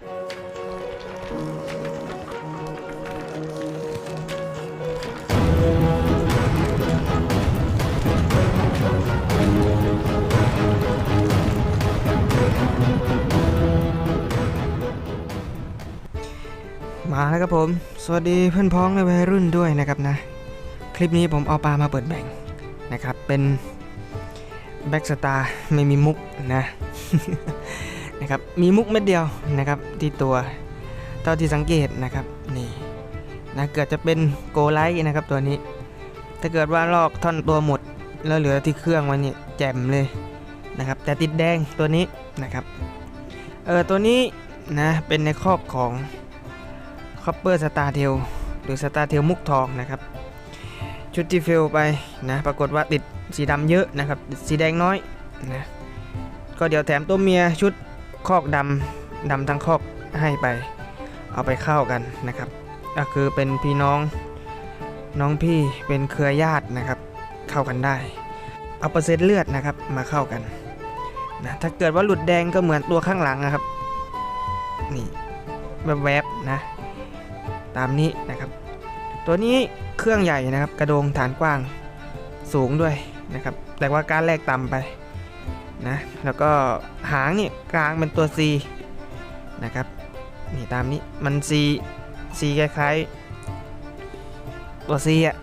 มาแล้วครับผม สวัสดีเพื่อนพ้องในวัยรุ่นด้วยนะครับนะ คลิปนี้ผมเอาปลามาเปิดแบ่งนะครับ เป็นแบ็กสตาร์ไม่มีมุกนะ นะครับมีมุกเม็ดเดียวนะครับที่ตัวเท่าที่สังเกตนะครับนี่นะเกิดจะเป็นโกไลท์นะครับตัวนี้ ถ้าเกิดว่าลอกท่อนตัวหมดแล้วเหลือที่เครื่องไว้นี่แจ่มเลยนะครับแต่ติดแดงตัวนี้นะครับเออตัวนี้นะเป็นในครอบของคอปเปอร์สตาร์เทลหรือสตาร์เทลมุกทองนะครับชุดที่เฟลไปนะปรากฏว่าติดสีดำเยอะนะครับสีแดงน้อยนะก็เดี๋ยวแถมตัวเมียชุด คอกดำดำทั้งคอกให้ไป เอาไปเข้ากันนะครับ ก็คือเป็นพี่น้องน้องพี่เป็นเครือญาตินะครับ เข้ากันได้ เอาเปอร์เซ็นต์เลือดนะครับมาเข้ากันนะถ้าเกิดว่าหลุดแดงก็เหมือนตัวข้างหลังนะครับ นี่แวบๆนะ ตามนี้นะครับ ตัวนี้เครื่องใหญ่นะครับ กระโดงฐานกว้างสูงด้วยนะครับ แต่ว่าการแลกต่ำไป นะแล้วก็หางนี่กลางเป็นตัว C นะครับนี่ตามนี้มัน C C คล้ายๆตัว C อะ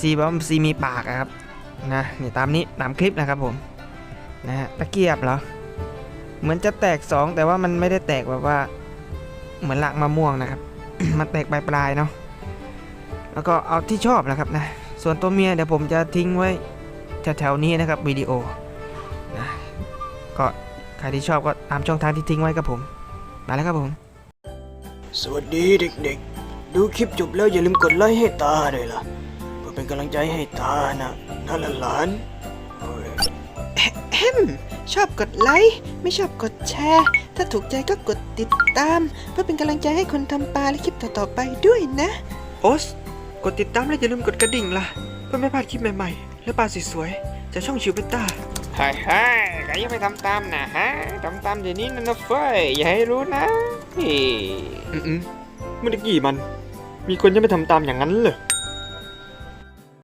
C แปลว่า C มีปากอะครับนะนี่ตามนี้ตามคลิปนะครับผมนะฮะตะเกียบเหรอเหมือนจะแตก 2 แต่ว่ามันไม่ได้แตกแบบว่าเหมือนหลักมะม่วงนะครับ มันแตกปลายๆเนาะแล้วก็เอาที่ชอบนะครับนะส่วนตัวเมียเดี๋ยวผมจะทิ้งไว้แถวๆนี้นะครับวิดีโอ ก็ใครที่ชอบก็ตามช่องทางที่ทิ้งไว้ครับผม มาแล้วครับผม สวัสดีเด็กๆ ดูคลิปจบแล้วอย่าลืมกดไลค์ให้ตาด้วยล่ะ เพื่อเป็นกำลังใจให้ตานะนั่นละหลานโอ้ยแฮมชอบกดไลค์ไม่ชอบกดแชร์ ถ้าถูกใจก็กดติดตาม เพื่อเป็นกำลังใจให้คนทำปลาและคลิปต่อๆไปด้วยนะโอสกดติดตามและอย่าลืมกดกระดิ่งล่ะ เพื่อไม่พลาดคลิปใหม่ๆ และปลาสวยๆจากช่องชิวเปต้า เฮ้ยเฮ้ยใครยังไม่ทำตามนะฮะทำตามเดี๋ยวนี้นะนะเฟ้ยอย่าให้รู้นะเฮ้ยอืมๆเมื่อกี้มัน มีคนยังไม่ทำตามอย่างนั้นเลย